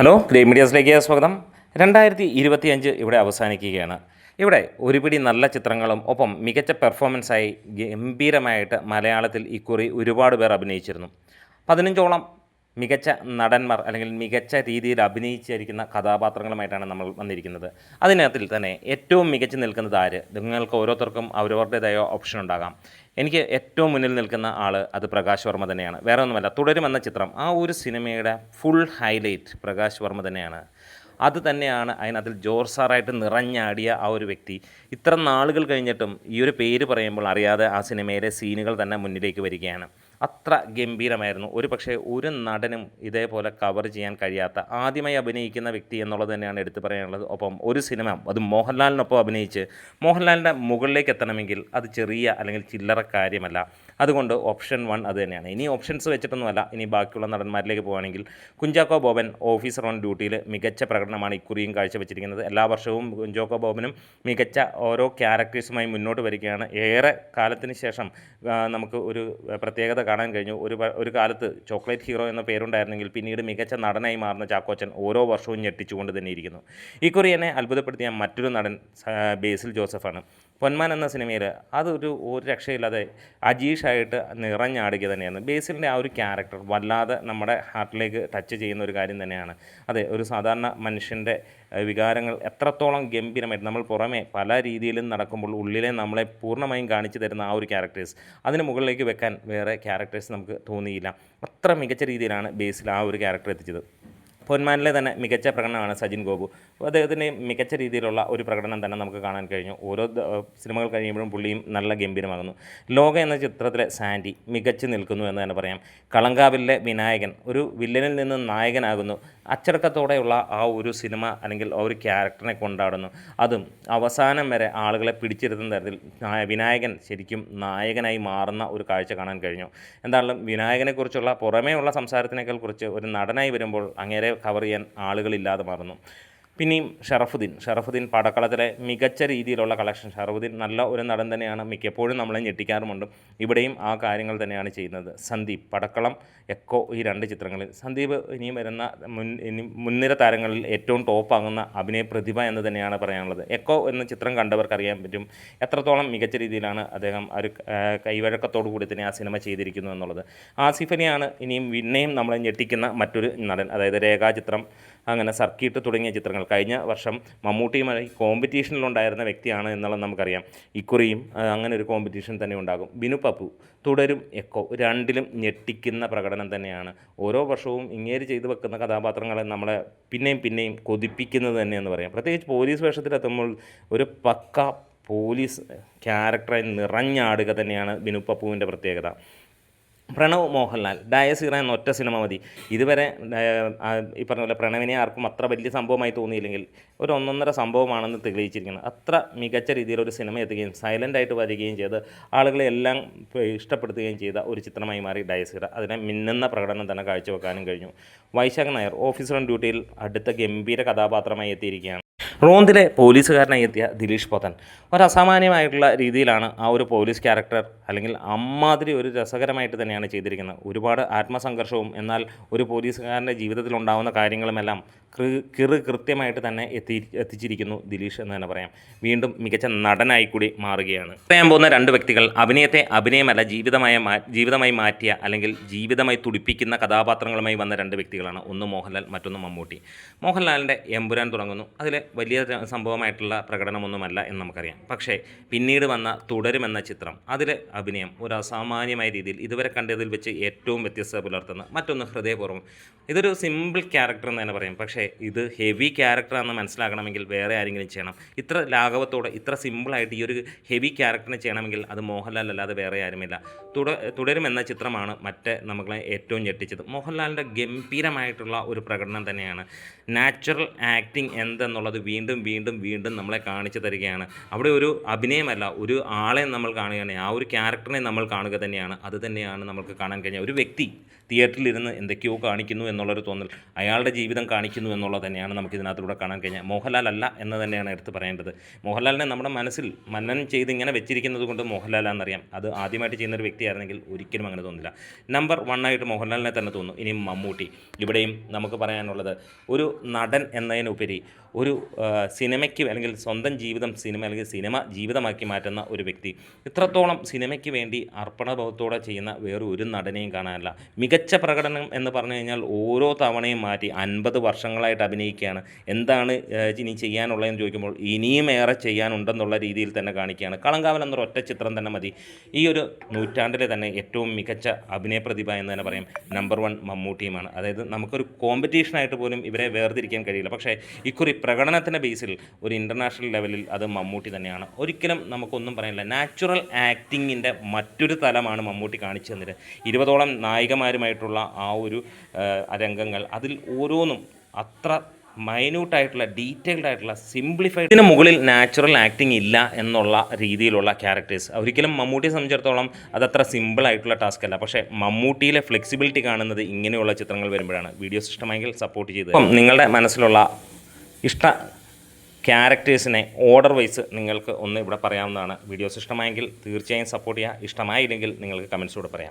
Hello grey മീഡിയാസിലേക്ക് സ്വാഗതം. രണ്ടായിരത്തി ഇരുപത്തിയഞ്ച് ഇവിടെ അവസാനിക്കുകയാണ്. ഇവിടെ ഒരുപിടി നല്ല ചിത്രങ്ങളും ഒപ്പം മികച്ച പെർഫോമൻസായി ഗംഭീരമായിട്ട് മലയാളത്തിൽ ഇക്കുറി ഒരുപാട് പേർ അഭിനയിച്ചിരുന്നു. പതിനഞ്ചോളം മികച്ച നടന്മാർ അല്ലെങ്കിൽ മികച്ച രീതിയിൽ അഭിനയിച്ചിരിക്കുന്ന കഥാപാത്രങ്ങളുമായിട്ടാണ് നമ്മൾ വന്നിരിക്കുന്നത്. അതിനകത്തിൽ തന്നെ ഏറ്റവും മികച്ച് നിൽക്കുന്നത് ആര്? നിങ്ങൾക്ക് ഓരോരുത്തർക്കും അവരവരുടേതായ ഓപ്ഷൻ ഉണ്ടാകാം. എനിക്ക് ഏറ്റവും മുന്നിൽ നിൽക്കുന്ന ആൾ അത് പ്രകാശ് വർമ്മ തന്നെയാണ്. വേറെ ഒന്നുമല്ല തുടരുമെന്ന ചിത്രം. ആ ഒരു സിനിമയുടെ ഫുൾ ഹൈലൈറ്റ് പ്രകാശ് വർമ്മ തന്നെയാണ്. അത് തന്നെയാണ് അതിനകത്തിൽ ജോർസാറായിട്ട് നിറഞ്ഞാടിയ ആ ഒരു വ്യക്തി. ഇത്ര നാളുകൾ കഴിഞ്ഞിട്ടും ഈ ഒരു പേര് പറയുമ്പോൾ അറിയാതെ ആ സിനിമയിലെ സീനുകൾ തന്നെ മുന്നിലേക്ക് വരികയാണ്. അത്ര ഗംഭീരമായിരുന്നു. ഒരു പക്ഷേ ഒരു നടനും ഇതേപോലെ കവർ ചെയ്യാൻ കഴിയാത്ത ആദ്യമായി അഭിനയിക്കുന്ന വ്യക്തി എന്നുള്ളത് തന്നെയാണ് എടുത്തു പറയാനുള്ളത്. ഒപ്പം ഒരു സിനിമ അത് മോഹൻലാലിനൊപ്പം അഭിനയിച്ച് മോഹൻലാലിന്റെ മുകളിലേക്ക് എത്തണമെങ്കിൽ അത് ചെറിയ അല്ലെങ്കിൽ ചില്ലറ കാര്യമല്ല. അതുകൊണ്ട് ഓപ്ഷൻ വൺ അത് തന്നെയാണ്. ഇനി ഓപ്ഷൻസ് വെച്ചിട്ടൊന്നുമല്ല. ഇനി ബാക്കിയുള്ള നടന്മാരിലേക്ക് പോകുകയാണെങ്കിൽ കുഞ്ചാക്കോ ബോബൻ ഓഫീസർ ഓൺ ഡ്യൂട്ടിയിൽ മികച്ച പ്രകടനമാണ് ഇക്കുറിയും കാഴ്ചവെച്ചിരിക്കുന്നത്. എല്ലാ വർഷവും കുഞ്ചാക്കോ ബോബനും മികച്ച ഓരോ ക്യാരക്ടേഴ്സുമായി മുന്നോട്ട് വരികയാണ്. ഏറെ കാലത്തിന് ശേഷം നമുക്ക് ഒരു പ്രത്യേകത കാണാൻ കഴിഞ്ഞു. ഒരു ഒരു കാലത്ത് ചോക്ലേറ്റ് ഹീറോ എന്ന പേരുണ്ടായിരുന്നെങ്കിൽ പിന്നീട് മികച്ച നടനായി മാറുന്ന ചാക്കോച്ചൻ ഓരോ വർഷവും ഞെട്ടിച്ചുകൊണ്ട് തന്നെ ഇരിക്കുന്നു ഇക്കുറി എന്നെ അത്ഭുതപ്പെടുത്തിയ മറ്റൊരു നടൻ ബേസിൽ ജോസഫാണ്. പൊന്മാൻ എന്ന സിനിമയിൽ അതൊരു ഒരു രക്ഷയില്ലാതെ അജീഷായിട്ട് നിറഞ്ഞാടുക തന്നെയാണ്. ബേസിലിന്റെ ആ ഒരു ക്യാരക്ടർ വല്ലാതെ നമ്മുടെ ഹാർട്ടിലേക്ക് ടച്ച് ചെയ്യുന്ന ഒരു കാര്യം തന്നെയാണ്. അതെ ഒരു സാധാരണ മനുഷ്യന്റെ വികാരങ്ങൾ എത്രത്തോളം ഗംഭീരമായിട്ട് നമ്മൾ പുറമെ പല രീതിയിലും നടക്കുമ്പോൾ ഉള്ളിലെ നമ്മളെ പൂർണമായും കാണിച്ചു തരുന്ന ആ ഒരു ക്യാരക്ടേഴ്സ്. അതിന് മുകളിലേക്ക് വെക്കാൻ വേറെ ക്യാരക്ടേഴ്സ് നമുക്ക് തോന്നിയില്ല. അത്ര മികച്ച രീതിയിലാണ് ബേസിൽ ആ ഒരു ക്യാരക്ടർ എത്തിച്ചത്. പൊന്മാനിലെ തന്നെ മികച്ച പ്രകടനമാണ് സജിൻ ഗോപു. അദ്ദേഹത്തിന്റെ മികച്ച രീതിയിലുള്ള ഒരു പ്രകടനം തന്നെ നമുക്ക് കാണാൻ കഴിഞ്ഞു. ഓരോ സിനിമകൾ കഴിയുമ്പോഴും പുള്ളിയും നല്ല ഗംഭീരമാകുന്നു. ലോക എന്ന ചിത്രത്തിലെ സാൻഡി മികച്ചു നിൽക്കുന്നു എന്ന് തന്നെ പറയാം. കളങ്കാവിലെ വിനായകൻ ഒരു വില്ലനിൽ നിന്ന് നായകനാകുന്നു. അച്ചടക്കത്തോടെയുള്ള ആ ഒരു സിനിമ അല്ലെങ്കിൽ ആ ഒരു ക്യാരക്ടറിനെ കൊണ്ടാടുന്നു. അതും അവസാനം വരെ ആളുകളെ പിടിച്ചിരുത്തുന്ന തരത്തിൽ വിനായകൻ ശരിക്കും നായകനായി മാറുന്ന ഒരു കാഴ്ച കാണാൻ കഴിഞ്ഞു. എന്തായാലും വിനായകനെക്കുറിച്ചുള്ള പുറമേയുള്ള സംസാരത്തിനേക്കാൾ കുറിച്ച് ഒരു നടനായി വരുമ്പോൾ അങ്ങേരെ കവർ ചെയ്യാൻ ആളുകളില്ലാതെ മാറുന്നു. പിന്നെയും ഷറഫുദ്ദീൻ. ഷറഫുദ്ദീൻ പടക്കളത്തിലെ മികച്ച രീതിയിലുള്ള കളക്ഷൻ ഷറഫുദ്ദീൻ നല്ല ഒരു നടൻ തന്നെയാണ് മിക്കപ്പോഴും നമ്മളെ ഞെട്ടിക്കാറുമുണ്ട്. ഇവിടെയും ആ കാര്യങ്ങൾ തന്നെയാണ് ചെയ്യുന്നത്. സന്ദീപ് പടക്കളം എക്കോ ഈ രണ്ട് ചിത്രങ്ങളിൽ. സന്ദീപ് ഇനിയും വരുന്ന മുൻ ഇനി മുൻനിര താരങ്ങളിൽ ഏറ്റവും ടോപ്പാകുന്ന അഭിനയ പ്രതിഭ എന്ന് തന്നെയാണ് പറയാനുള്ളത്. എക്കോ എന്ന ചിത്രം കണ്ടവർക്ക് അറിയാൻ പറ്റും എത്രത്തോളം മികച്ച രീതിയിലാണ് അദ്ദേഹം ഒരു കൈവഴക്കത്തോടു കൂടി തന്നെ ആ സിനിമ ചെയ്തിരിക്കുന്നു എന്നുള്ളത്. ആസിഫ് അലിയാണ് ഇനിയും വിന്നയും നമ്മളെ ഞെട്ടിക്കുന്ന മറ്റൊരു നടൻ. അതായത് രേഖാചിത്രം അങ്ങനെ സർക്കിട്ട് തുടങ്ങിയ ചിത്രങ്ങൾ. കഴിഞ്ഞ വർഷം മമ്മൂട്ടിയുമായി കോമ്പറ്റീഷനിലുണ്ടായിരുന്ന വ്യക്തിയാണ് എന്നുള്ളത് നമുക്കറിയാം. ഇക്കുറിയും അങ്ങനെ ഒരു കോമ്പറ്റീഷൻ തന്നെ ഉണ്ടാകും. ബിനു പപ്പു തുടരും എക്കോ രണ്ടിലും ഞെട്ടിക്കുന്ന പ്രകടനം തന്നെയാണ്. ഓരോ വർഷവും ഇങ്ങേര് ചെയ്തു വെക്കുന്ന കഥാപാത്രങ്ങളെ നമ്മളെ പിന്നെയും പിന്നെയും കൊതിപ്പിക്കുന്നത് തന്നെയെന്ന് പറയാം. പ്രത്യേകിച്ച് പോലീസ് വേഷത്തിലെത്തുമ്പോൾ ഒരു പക്ക പോലീസ് ക്യാരക്ടറായി നിറഞ്ഞാടുക തന്നെയാണ് ബിനു പപ്പുവിന്റെ പ്രത്യേകത. പ്രണവ് മോഹൻലാൽ ഡയസീറ എന്ന ഒറ്റ സിനിമ മതി. ഇതുവരെ ഈ പറഞ്ഞ പോലെ പ്രണവിനെ ആർക്കും അത്ര വലിയ സംഭവമായി തോന്നിയില്ലെങ്കിൽ ഒരു ഒന്നൊന്നര സംഭവമാണെന്ന് തെളിയിച്ചിരിക്കുന്നത് അത്ര മികച്ച രീതിയിലൊരു സിനിമ എത്തുകയും സൈലന്റായിട്ട് വരികയും ചെയ്ത് ആളുകളെ എല്ലാം ഇഷ്ടപ്പെടുത്തുകയും ചെയ്ത ഒരു ചിത്രമായി മാറി ഡയസീറ അതിനെ മിന്നുന്ന പ്രകടനം തന്നെ കാഴ്ചവെക്കാനും കഴിഞ്ഞു. വൈശാഖ് നായർ ഓഫീസർ ഡ്യൂട്ടിയിൽ അടുത്ത ഗംഭീര കഥാപാത്രമായി എത്തിയിരിക്കുകയാണ്. റോന്തിലെ പോലീസുകാരനായി എത്തിയ ദിലീഷ് പോത്തൻ. ഒരു അസാമാന്യമായിട്ടുള്ള രീതിയിലാണ് ആ ഒരു പോലീസ് ക്യാരക്ടർ അല്ലെങ്കിൽ അമ്മാതിരി ഒരു രസകരമായിട്ട് തന്നെയാണ് ചെയ്തിരിക്കുന്നത്. ഒരുപാട് ആത്മസംഘർഷവും എന്നാൽ ഒരു പോലീസുകാരന്റെ ജീവിതത്തിൽ ഉണ്ടാകുന്ന കാര്യങ്ങളുമെല്ലാം കൃ- കൃത്യമായിട്ട് തന്നെ എത്തി എത്തിച്ചിരിക്കുന്നു ദിലീഷ് എന്ന് തന്നെ പറയാം. വീണ്ടും മികച്ച നടനായി കൂടി മാറുകയാണ്. പറയാൻ പോകുന്ന രണ്ട് വ്യക്തികൾ അഭിനയത്തെ അഭിനയമല്ല ജീവിതമായ ജീവിതമായി മാറ്റിയ അല്ലെങ്കിൽ ജീവിതമായി തുടിപ്പിക്കുന്ന കഥാപാത്രങ്ങളുമായി വന്ന രണ്ട് വ്യക്തികളാണ്. ഒന്ന് മോഹൻലാൽ മറ്റൊന്ന് മമ്മൂട്ടി. മോഹൻലാലിന്റെ എമ്പുരാൻ തുടങ്ങുന്നു. അതിൽ വലിയ ര- സംഭവമായിട്ടുള്ള പ്രകടനമൊന്നുമല്ല എന്ന് നമുക്കറിയാം. പക്ഷേ പിന്നീട് വന്ന തുടരുമെന്ന ചിത്രം അതിലെ അഭിനയം ഒരു അസാമാന്യമായ രീതിയിൽ ഇതുവരെ കണ്ടതിൽ വെച്ച് ഏറ്റവും വ്യത്യസ്തത പുലർത്തുന്ന മറ്റൊന്ന് ഹൃദയപൂർവം. ഇതൊരു സിമ്പിൾ ക്യാരക്ടർ എന്ന് തന്നെ പറയും. പക്ഷേ ഇത് ഹെവി ക്യാരക്ടറാണെന്ന് മനസ്സിലാക്കണമെങ്കിൽ വേറെ ആരെങ്കിലും ചെയ്യണം. ഇത്ര ലാഘവത്തോടെ ഇത്ര സിമ്പിളായിട്ട് ഈ ഒരു ഹെവി ക്യാരക്ടറിനെ ചെയ്യണമെങ്കിൽ അത് മോഹൻലാൽ അല്ലാതെ വേറെ ആരുമില്ല. തുട തുടരുമെന്ന ചിത്രമാണ് മറ്റേ നമ്മളെ ഏറ്റവും ഞെട്ടിച്ചത്. മോഹൻലാലിന്റെ ഗംഭീരമായിട്ടുള്ള ഒരു പ്രകടനം തന്നെയാണ്. നാച്ചുറൽ ആക്ടിങ് എന്തെന്നുള്ളത് വീണ്ടും വീണ്ടും വീണ്ടും വീണ്ടും നമ്മളെ കാണിച്ചു തരികയാണ്. അവിടെ ഒരു അഭിനയമല്ല ഒരു ആളെ നമ്മൾ കാണുകയാണ്. ആ ഒരു ക്യാരക്ടറിനെ നമ്മൾ കാണുക തന്നെയാണ്. അത് തന്നെയാണ് നമുക്ക് കാണാൻ കഴിഞ്ഞ ഒരു വ്യക്തി തിയേറ്ററിലിരുന്ന് എന്തൊക്കെയോ കാണിക്കുന്നു എന്നുള്ളൊരു തോന്നൽ അയാളുടെ ജീവിതം കാണിക്കുന്നു എന്നുള്ളത് തന്നെയാണ് നമുക്ക് ഇതിനകത്തൂടെ കാണാൻ കഴിഞ്ഞാൽ മോഹൻലാൽ അല്ല എന്ന് തന്നെയാണ് എടുത്ത് പറയേണ്ടത്. മോഹൻലാലിനെ നമ്മുടെ മനസ്സിൽ മന്നനം ചെയ്ത് ഇങ്ങനെ വെച്ചിരിക്കുന്നത് കൊണ്ട് മോഹൻലാൽ എന്നറിയാം അത് ആദ്യമായിട്ട് ചെയ്യുന്ന ഒരു വ്യക്തിയായിരുന്നെങ്കിൽ ഒരിക്കലും അങ്ങനെ തോന്നില്ല. നമ്പർ വൺ ആയിട്ട് മോഹൻലാലിനെ തന്നെ തോന്നുന്നു. ഇനി മമ്മൂട്ടി. ഇവിടെയും നമുക്ക് പറയാനുള്ളത് ഒരു നടൻ എന്നതിനുപരി ഒരു സിനിമയ്ക്ക് അല്ലെങ്കിൽ സ്വന്തം ജീവിതം സിനിമ അല്ലെങ്കിൽ സിനിമ ജീവിതമാക്കി മാറ്റുന്ന ഒരു വ്യക്തി. ഇത്രത്തോളം സിനിമയ്ക്ക് വേണ്ടി അർപ്പണബോധത്തോടെ ചെയ്യുന്ന വേറെ ഒരു നടനെയും കാണാനില്ല. മികച്ച പ്രകടനം എന്ന് പറഞ്ഞു കഴിഞ്ഞാൽ ഓരോ തവണയും മാറ്റി അൻപത് വർഷങ്ങളായിട്ട് അഭിനയിക്കുകയാണ്. എന്താണ് ഇനി ചെയ്യാനുള്ളതെന്ന് ചോദിക്കുമ്പോൾ ഇനിയും ഏറെ ചെയ്യാനുണ്ടെന്നുള്ള രീതിയിൽ തന്നെ കാണിക്കുകയാണ്. കളങ്കാവൽ എന്നൊരു ഒറ്റ ചിത്രം തന്നെ മതി. ഈ ഒരു നൂറ്റാണ്ടിലെ തന്നെ ഏറ്റവും മികച്ച അഭിനയ പ്രതിഭ എന്ന് തന്നെ പറയും. നമ്പർ വൺ മമ്മൂട്ടിയുമാണ്. അതായത് നമുക്കൊരു കോമ്പറ്റീഷനായിട്ട് പോലും ഇവരെ വേർതിരിക്കാൻ കഴിയില്ല. പക്ഷേ ഇക്കുറി പ്രകടനത്തിന്റെ ബേസിൽ ഒരു ഇന്റർനാഷണൽ ലെവലിൽ അത് മമ്മൂട്ടി തന്നെയാണ്. ഒരിക്കലും നമുക്കൊന്നും പറയാനില്ല. നാച്ചുറൽ ആക്ടിങ്ങിന്റെ മറ്റൊരു തലമാണ് മമ്മൂട്ടി കാണിച്ചു തന്നത്. ഇരുപതോളം നായികമാരുമായിട്ടുള്ള ആ ഒരു രംഗങ്ങൾ അതിൽ ഓരോന്നും അത്ര മൈന്യൂട്ടായിട്ടുള്ള ഡീറ്റെയിൽഡ് ആയിട്ടുള്ള സിംപ്ലിഫൈഡ് ഇതിന് മുകളിൽ നാച്ചുറൽ ആക്ടിങ് ഇല്ല എന്നുള്ള രീതിയിലുള്ള ക്യാരക്ടേഴ്സ്. ഒരിക്കലും മമ്മൂട്ടിയെ സംബന്ധിച്ചിടത്തോളം അതത്ര സിമ്പിൾ ആയിട്ടുള്ള ടാസ്ക് അല്ല പക്ഷേ മമ്മൂട്ടിയിലെ ഫ്ലെക്സിബിലിറ്റി കാണുന്നത് ഇങ്ങനെയുള്ള ചിത്രങ്ങൾ വരുമ്പോഴാണ്. വീഡിയോസ് ഇഷ്ടമായെങ്കിൽ സപ്പോർട്ട് ചെയ്ത് നിങ്ങളുടെ മനസ്സിലുള്ള ഇഷ്ട ക്യാരക്ടേഴ്സിനെ ഓർഡർ വൈസ് നിങ്ങൾക്ക് ഒന്ന് ഇവിടെ പറയാവുന്നതാണ്. വീഡിയോസ് ഇഷ്ടമായെങ്കിൽ തീർച്ചയായും സപ്പോർട്ട് ചെയ്യുക. ഇഷ്ടമായില്ലെങ്കിൽ നിങ്ങൾക്ക് കമൻസിലൂടെ പറയാം.